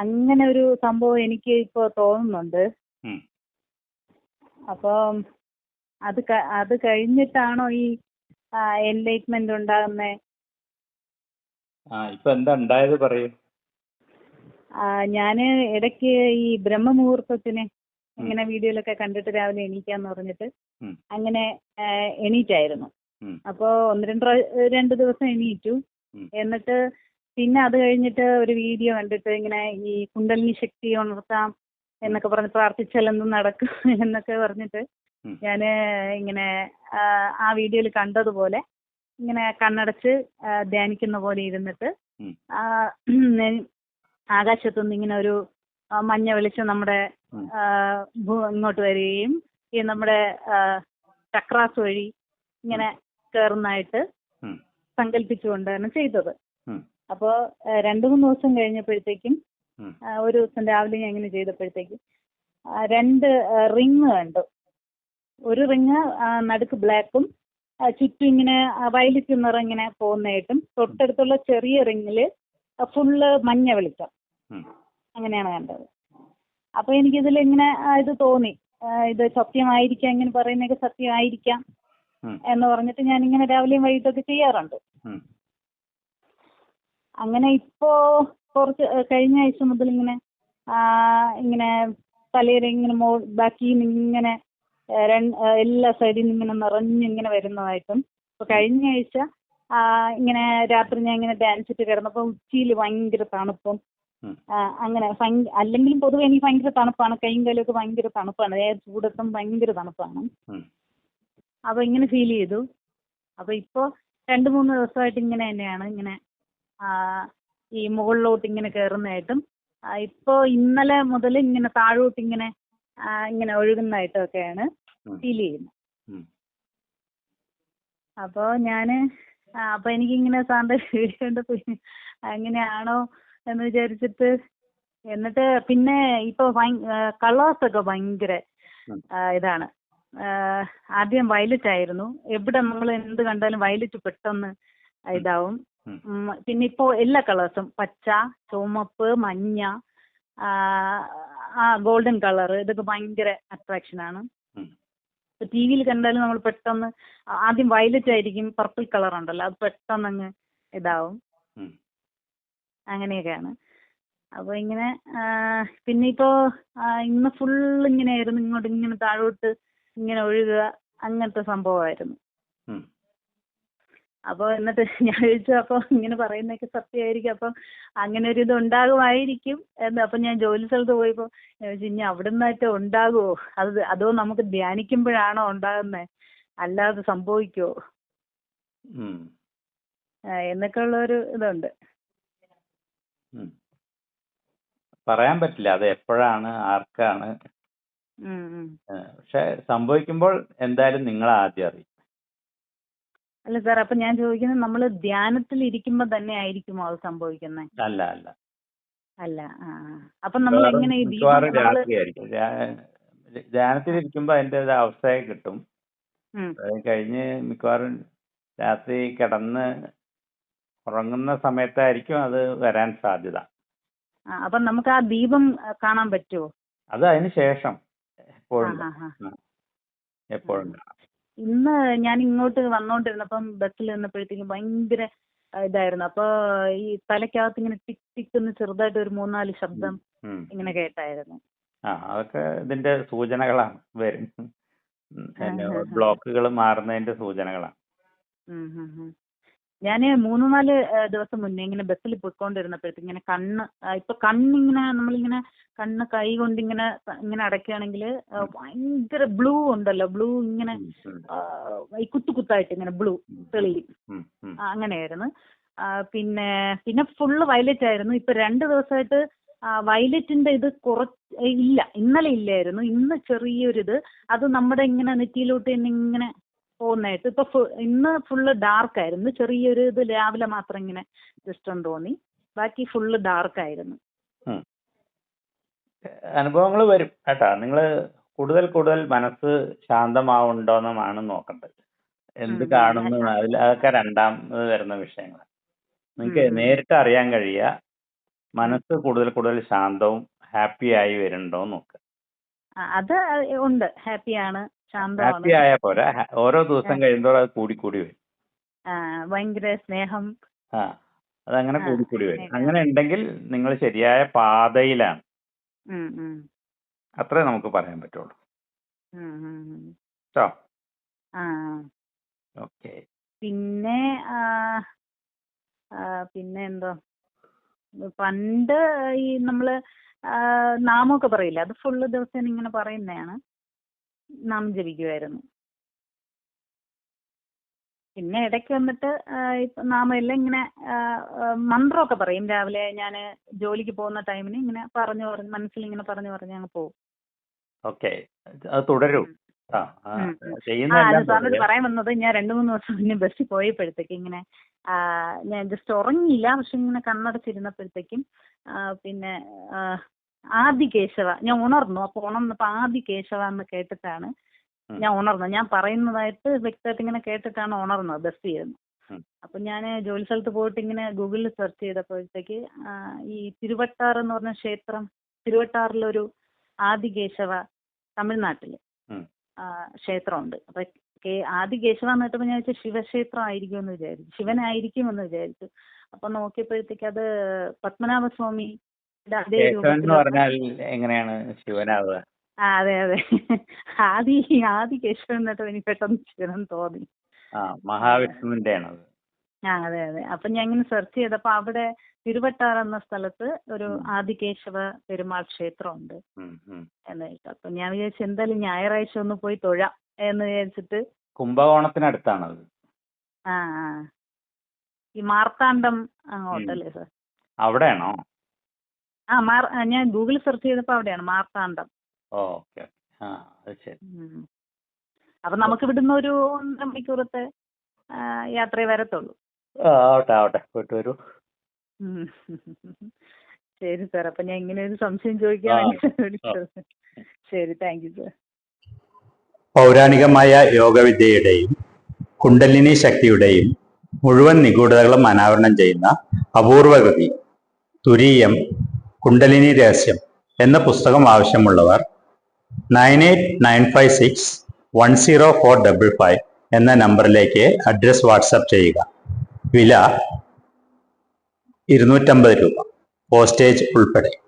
അങ്ങനെ ഒരു സംഭവം എനിക്ക് ഇപ്പോ തോന്നുന്നുണ്ട്. അപ്പോ അത് അത് കഴിഞ്ഞിട്ടാണോ ഈ എൻലൈറ്റ്മെന്റ് പറയൂ. ഞാൻ ഇടയ്ക്ക് ഈ ബ്രഹ്മമുഹൂർത്തത്തിനെ ഇങ്ങനെ വീഡിയോയിലൊക്കെ കണ്ടിട്ട് രാവിലെ എണീക്കാന്ന് പറഞ്ഞിട്ട് അങ്ങനെ എണീറ്റായിരുന്നു. അപ്പോ ഒന്ന് രണ്ട് രണ്ട് ദിവസം എണീറ്റു. എന്നിട്ട് പിന്നെ അത് കഴിഞ്ഞിട്ട് ഒരു വീഡിയോ കണ്ടിട്ട് ഇങ്ങനെ ഈ കുണ്ടലിനി ശക്തി ഉണർത്താം എന്നൊക്കെ പറഞ്ഞ് പ്രാർത്ഥിച്ചാൽ എന്തും നടക്കും എന്നൊക്കെ പറഞ്ഞിട്ട് ഞാൻ ഇങ്ങനെ ആ, വീഡിയോയിൽ കണ്ടതുപോലെ ഇങ്ങനെ കണ്ണടച്ച് ധ്യാനിക്കുന്ന പോലെ ഇരുന്നിട്ട്. ആകാശത്തുനിന്ന് ഇങ്ങനെ ഒരു മഞ്ഞ വെളിച്ചം നമ്മുടെ ഇങ്ങോട്ട് വരികയും ഈ നമ്മുടെ ചക്രാസ് വഴി ഇങ്ങനെ കയറുന്നതായിട്ട്. സങ്കല്പിച്ചുകൊണ്ടാണ് ചെയ്തത്. ഉം. രണ്ടു മൂന്ന് ദിവസം കഴിഞ്ഞപ്പോഴത്തേക്കും ഒരു ദിവസം രാവിലെ ഞാൻ ഇങ്ങനെ ചെയ്തപ്പോഴത്തേക്കും രണ്ട് റിങ് കണ്ടു. ഒരു റിങ് നടുക്ക് ബ്ലാക്കും ചുറ്റും ഇങ്ങനെ വയലറ്റ് നിറം ഇങ്ങനെ പോകുന്നതായിട്ടും തൊട്ടടുത്തുള്ള ചെറിയ റിങ്ങിൽ ഫുള്ള് മഞ്ഞ വെളിച്ചം. അങ്ങനെയാണ് കണ്ടത്. അപ്പൊ എനിക്കിതിൽ ഇങ്ങനെ ഇത് തോന്നി. ഇത് സത്യമായിരിക്കാം ഇങ്ങനെ പറയുന്നതൊക്കെ സത്യമായിരിക്കാം എന്ന് പറഞ്ഞിട്ട് ഞാൻ ഇങ്ങനെ രാവിലെയും വൈകിട്ടൊക്കെ ചെയ്യാറുണ്ട്. അങ്ങനെ ഇപ്പോ കുറച്ച് കഴിഞ്ഞ ആഴ്ച മുതൽ ഇങ്ങനെ ആ, ഇങ്ങനെ തലയിൽ ഇങ്ങനെ മോ ബാക്കിൽ നിന്ന് ഇങ്ങനെ എല്ലാ സൈഡിൽ നിന്ന് ഇങ്ങനെ നിറഞ്ഞിങ്ങനെ വരുന്നതായിട്ടും. ഇപ്പൊ കഴിഞ്ഞ ആഴ്ച ഇങ്ങനെ രാത്രി ഞാൻ ഇങ്ങനെ ഡാൻസിട്ട് കിടന്നപ്പോൾ ഉച്ചിയിൽ ഭയങ്കര തണുപ്പും അങ്ങനെ അല്ലെങ്കിലും പൊതുവെ എനിക്ക് ഭയങ്കര തണുപ്പാണ്. കൈയും കാലൊക്കെ ഭയങ്കര തണുപ്പാണ്. ഏത് ചൂടത്തും ഭയങ്കര തണുപ്പാണ്. അപ്പൊ ഇങ്ങനെ ഫീൽ ചെയ്തു. അപ്പൊ ഇപ്പോ രണ്ടു മൂന്ന് ദിവസമായിട്ട് ഇങ്ങനെ തന്നെയാണ്. ഇങ്ങനെ ഈ മുകളിലോട്ട് ഇങ്ങനെ കയറുന്നതായിട്ടും ഇപ്പോ ഇന്നലെ മുതൽ ഇങ്ങനെ താഴോട്ട് ഇങ്ങനെ ഇങ്ങനെ ഒഴുകുന്നതായിട്ടും ഒക്കെയാണ് ഫീൽ ചെയ്യുന്നത്. അപ്പോൾ ഞാൻ അപ്പോൾ അപ്പൊ എനിക്കിങ്ങനെ സാറിന്റെ വീഡിയോ കണ്ടപ്പോ അങ്ങനെയാണോ എന്ന് വിചാരിച്ചിട്ട് എന്നിട്ട് പിന്നെ ഇപ്പൊ കളേഴ്സ് ഒക്കെ ഭയങ്കര ഇതാണ്. ആദ്യം വയലറ്റ് ആയിരുന്നു എവിടെ നമ്മൾ എന്ത് കണ്ടാലും വയലറ്റ് പെട്ടെന്ന് ഇതാവും. പിന്നെ ഇപ്പോ എല്ലാ കളേഴ്സും പച്ച ചുവപ്പ് മഞ്ഞ ആ, ഗോൾഡൻ കളർ ഇതൊക്കെ ഭയങ്കര അട്രാക്ഷൻ ആണ്. ടി വിയിൽ കണ്ടാലും നമ്മൾ പെട്ടെന്ന് ആദ്യം വയലറ്റ് ആയിരിക്കും പർപ്പിൾ കളർ ഉണ്ടല്ലോ അത് പെട്ടെന്ന് അങ്ങ് ഇതാവും. അങ്ങനെയൊക്കെയാണ് അപ്പോൾ ഇങ്ങനെ പിന്നെ ഇപ്പോൾ ഇന്ന് ഫുൾ ഇങ്ങനെ ആയിരുന്നു ഇങ്ങോട്ട് ഇങ്ങനെ താഴോട്ട് ഇങ്ങനെ ഒഴുകുക അങ്ങനത്തെ സംഭവമായിരുന്നു. അപ്പോൾ എന്നിട്ട് ഞാൻ ചോദിച്ചു അപ്പോൾ ഇങ്ങനെ പറയുന്നതൊക്കെ സത്യമായിരിക്കും. അപ്പം അങ്ങനെ ഒരു ഇത് ഉണ്ടാകുമായിരിക്കും. എന്ന് അപ്പം ഞാൻ ജോലി സ്ഥലത്ത് പോയപ്പോൾ ഞാൻ ചോദിച്ചു ഇനി അവിടെ നിന്നായിട്ട് ഉണ്ടാകുമോ അത് അതോ നമുക്ക് ധ്യാനിക്കുമ്പോഴാണോ ഉണ്ടാകുന്നത് അല്ലാതെ സംഭവിക്കുമോ. എന്നൊക്കെ ഉള്ളൊരു ഇതുണ്ട്. പറയാൻ പറ്റില്ല. അത് എപ്പോഴാണ് ആർക്കാണ്. പക്ഷെ സംഭവിക്കുമ്പോൾ എന്തായാലും നിങ്ങൾ ആദ്യം അറിയും അല്ല സാർ അപ്പൊ ഞാൻ ചോദിക്കുന്നത് നമ്മൾ ധ്യാനത്തിൽ ഇരിക്കുമ്പോ തന്നെ ആയിരിക്കുമോ അത് സംഭവിക്കുന്നത് അല്ല അല്ല. അല്ല ആ അപ്പൊ നമ്മൾ എങ്ങനെ ഈ മിക്കവാറും രാത്രിയായിരിക്കും ധ്യാ- അതിന്റെ ഒരു അവസ്ഥയെ കിട്ടും. അത് കഴിഞ്ഞ് മിക്കവാറും രാത്രി കിടന്ന് ഉറങ്ങുന്ന സമയത്തായിരിക്കും അത് വരാൻ സാധ്യത. അപ്പൊ നമുക്ക് ആ ദീപം കാണാൻ പറ്റുമോ അത് അതിന് ശേഷം. എപ്പോഴും. എപ്പോഴും. കാണാം ഇന്ന് ഞാൻ ഇങ്ങോട്ട് വന്നോണ്ടിരുന്നപ്പം ബസ്സിൽ നിന്നപ്പോഴത്തേക്കും ഭയങ്കര ഇതായിരുന്നു. അപ്പൊ ഈ തലയ്ക്കകത്ത് ഇങ്ങനെ ടിക് ടിക് എന്ന് ചെറുതായിട്ട് ഒരു മൂന്നാൽ ശബ്ദം ഇങ്ങനെ കേട്ടായിരുന്നു. ആ അതൊക്കെ ഇതിന്റെ സൂചനകളാണ് വരും. ബ്ലോക്കുകൾ മാറുന്നതിന്റെ സൂചനകളാണ്. ഉം. മൂന്ന് നാല് ദിവസം മുന്നേ ഇങ്ങനെ ബസ്സിൽ പോയിക്കൊണ്ടിരുന്നപ്പോഴത്തേക്ക് ഇങ്ങനെ കണ്ണ് ആ, ഇപ്പൊ കണ്ണിങ്ങനെ നമ്മളിങ്ങനെ കണ്ണ് കൈ കൊണ്ട് ഇങ്ങനെ ഇങ്ങനെ അടയ്ക്കുകയാണെങ്കിൽ ഭയങ്കര ബ്ലൂ ഉണ്ടല്ലോ. ബ്ലൂ ഇങ്ങനെ ഈ കുത്തു കുത്തായിട്ട് ഇങ്ങനെ ബ്ലൂ തെളി. തെളിയും. അങ്ങനെയായിരുന്നു. പിന്നെ പിന്നെ ഫുള്ള് വയലറ്റ് ആയിരുന്നു. ഇപ്പൊ രണ്ട് ദിവസമായിട്ട് വയലറ്റിന്റെ ഇത് കുറച്ച് ഇല്ല. ഇന്നലെ ഇല്ലായിരുന്നു. ഇന്ന് ചെറിയൊരിത്. അത് നമ്മുടെ ഇങ്ങനെ നെറ്റിയിലോട്ട് തന്നെ ഇങ്ങനെ പോകുന്നതായിട്ട്. ഇപ്പൊ ഇന്ന് ഫുള്ള് ഡാർക്ക് ആയിരുന്നു. ചെറിയൊരു ഇത് രാവിലെ മാത്രം ഇങ്ങനെ ജസ്റ്റ് ഒന്ന് തോന്നി. ബാക്കി ഫുള്ള് ഡാർക്ക് ആയിരുന്നു. അനുഭവങ്ങൾ വരും കേട്ടാ. നിങ്ങൾ കൂടുതൽ കൂടുതൽ മനസ്സ് ശാന്തമാവുണ്ടോന്നുമാണ് നോക്കേണ്ടത്. എന്ത്. കാണുന്നു അതിൽ അതൊക്കെ രണ്ടാമത് വരുന്ന വിഷയങ്ങൾ. നിങ്ങൾക്ക്. നേരിട്ട് അറിയാൻ കഴിയുക മനസ്സ് കൂടുതൽ കൂടുതൽ ശാന്തവും ഹാപ്പി ആയി വരുന്നുണ്ടോ നോക്കുക അത് ഉണ്ട്. ഹാപ്പിയാണ്. ഹാപ്പി ആയാ പോരാ. ഓരോ ദിവസം കഴിയുമ്പോൾ അത് കൂടി കൂടി വരും. ആ, ഭയങ്കര സ്നേഹം. ആ അതങ്ങനെ കൂടി കൂടി വരും. അങ്ങനെ ഉണ്ടെങ്കിൽ നിങ്ങൾ ശരിയായ പാതയിലാണ്. അത്രേ നമുക്ക് പറയാൻ പറ്റുള്ളൂ. കേട്ടോ ഓക്കെ. പിന്നെ പിന്നെ എന്തോ? പണ്ട് ഈ നമ്മൾ നാമൊക്കെ നാമമൊക്കെ പറയില്ല? അത് ഫുള്ള് ദിവസം ഇങ്ങനെ പറയുന്നതാണ്. നാമം ജപിക്കുമായിരുന്നു പിന്നെ ഇടയ്ക്ക് വന്നിട്ട് നാമം എല്ലാം ഇങ്ങനെ മന്ത്രമൊക്കെ പറയും. രാവിലെ ഞാൻ ജോലിക്ക് പോകുന്ന ടൈമിന് ഇങ്ങനെ പറഞ്ഞു പറഞ്ഞ് മനസ്സിൽ ഇങ്ങനെ പറഞ്ഞു പറഞ്ഞ് അങ്ങ് പോകും. ഓക്കെ. അത് തുടരും. സാറിനോട്. പറയാൻ വന്നത് ഞാൻ രണ്ട് മൂന്ന് ദിവസം മുന്നേ ബസ്സിൽ പോയപ്പോഴത്തേക്ക് ഇങ്ങനെ ഞാൻ ജസ്റ്റ് ഉറങ്ങിയില്ല. പക്ഷെ ഇങ്ങനെ കണ്ണടച്ചിരുന്നപ്പോഴത്തേക്കും പിന്നെ ആദി കേശവ ഞാൻ ഉണർന്നു. അപ്പൊ ഉണർന്നപ്പോ ആദി കേശവ എന്ന് കേട്ടിട്ടാണ് ഞാൻ ഉണർന്നത്. ഞാൻ പറയുന്നതായിട്ട് വ്യക്തമായിട്ട് ഇങ്ങനെ കേട്ടിട്ടാണ് ഉണർന്നത് ബസ് ചെയ്യുന്നത്. അപ്പൊ ഞാൻ ജോലി സ്ഥലത്ത് പോയിട്ട് ഇങ്ങനെ ഗൂഗിളിൽ സെർച്ച് ചെയ്തപ്പോഴത്തേക്ക് ഈ തിരുവട്ടാർ എന്ന് പറഞ്ഞ ക്ഷേത്രം തിരുവട്ടാറിലൊരു ആദി കേശവ തമിഴ്നാട്ടിൽ ക്ഷേത്രമുണ്ട്. അപ്പൊ കേ- ആദി കേശവ എന്ന് കേട്ടപ്പോ ഞാൻ വെച്ചാൽ ശിവക്ഷേത്രം ആയിരിക്കും എന്ന് വിചാരിച്ചു. ശിവനായിരിക്കും എന്ന് വിചാരിച്ചു. അപ്പൊ നോക്കിയപ്പോഴത്തേക്ക് അത് പത്മനാഭസ്വാമി അതേ കേശവൻ എന്ന് പറഞ്ഞാൽ എങ്ങനെയാണ് ശിവനാവുക? ആ അതെ അതെ. ആദി ആദി കേശവൻ എന്നിട്ട് എനിക്ക് പെട്ടെന്ന് ശിവൻ തോന്നി. ആ മഹാവിഷ്ണുവിന്റെ ആണത് ആ അതെ അതെ. അപ്പൊ ഞാൻ ഇങ്ങനെ സെർച്ച് ചെയ്തപ്പോ അവിടെ തിരുവട്ടാർ എന്ന സ്ഥലത്ത് ഒരു ആദി ആദികേശവ പെരുമാൾ ക്ഷേത്രമുണ്ട്. എന്ന് കേട്ടു. അപ്പൊ ഞാൻ വിചാരിച്ചു എന്തായാലും ഞായറാഴ്ച ഒന്ന് പോയി തൊഴാം എന്ന് വിചാരിച്ചിട്ട് കുംഭകോണത്തിനടുത്താണത്. ആ ആ. ഈ മാർത്താണ്ഡം അങ്ങോട്ടല്ലേ സർ? അവിടെയാണോ? ആ മാർ ഞാൻ ഗൂഗിളിൽ സെർച്ച് ചെയ്തപ്പോ അവിടെയാണ് മാർത്താണ്ഡം. ഓക്കെ. ആ അത് ശരി. അപ്പൊ നമുക്ക് ഇവിടുന്ന് ഒരു ഒന്നര മണിക്കൂറത്തെ യാത്രയെ വരത്തുള്ളൂ. ആ, ആവട്ടെ ആവട്ടെ. പോയിട്ട് വരൂ. ശരി സാർ അപ്പൊ ഞാൻ ഇങ്ങനെ ഒരു സംശയം ചോദിക്കാൻ വേണ്ടി വിളിച്ചത്. ശരി താങ്ക് യു സാർ. പൗരാണികമായ യോഗവിദ്യയുടെയും കുണ്ടലിനി ശക്തിയുടെയും മുഴുവൻ നിഗൂഢതകളും അനാവരണം ചെയ്യുന്ന അപൂർവകൃതി തുരീയം കുണ്ടലിനി രഹസ്യം എന്ന പുസ്തകം ആവശ്യമുള്ളവർ nine eight nine five six one zero four double five എന്ന നമ്പറിലേക്ക് അഡ്രസ് വാട്സപ്പ് ചെയ്യുക. വില ഇരുന്നൂറ്റമ്പത് രൂപ. പോസ്റ്റേജ് ഉൾപ്പെടെ.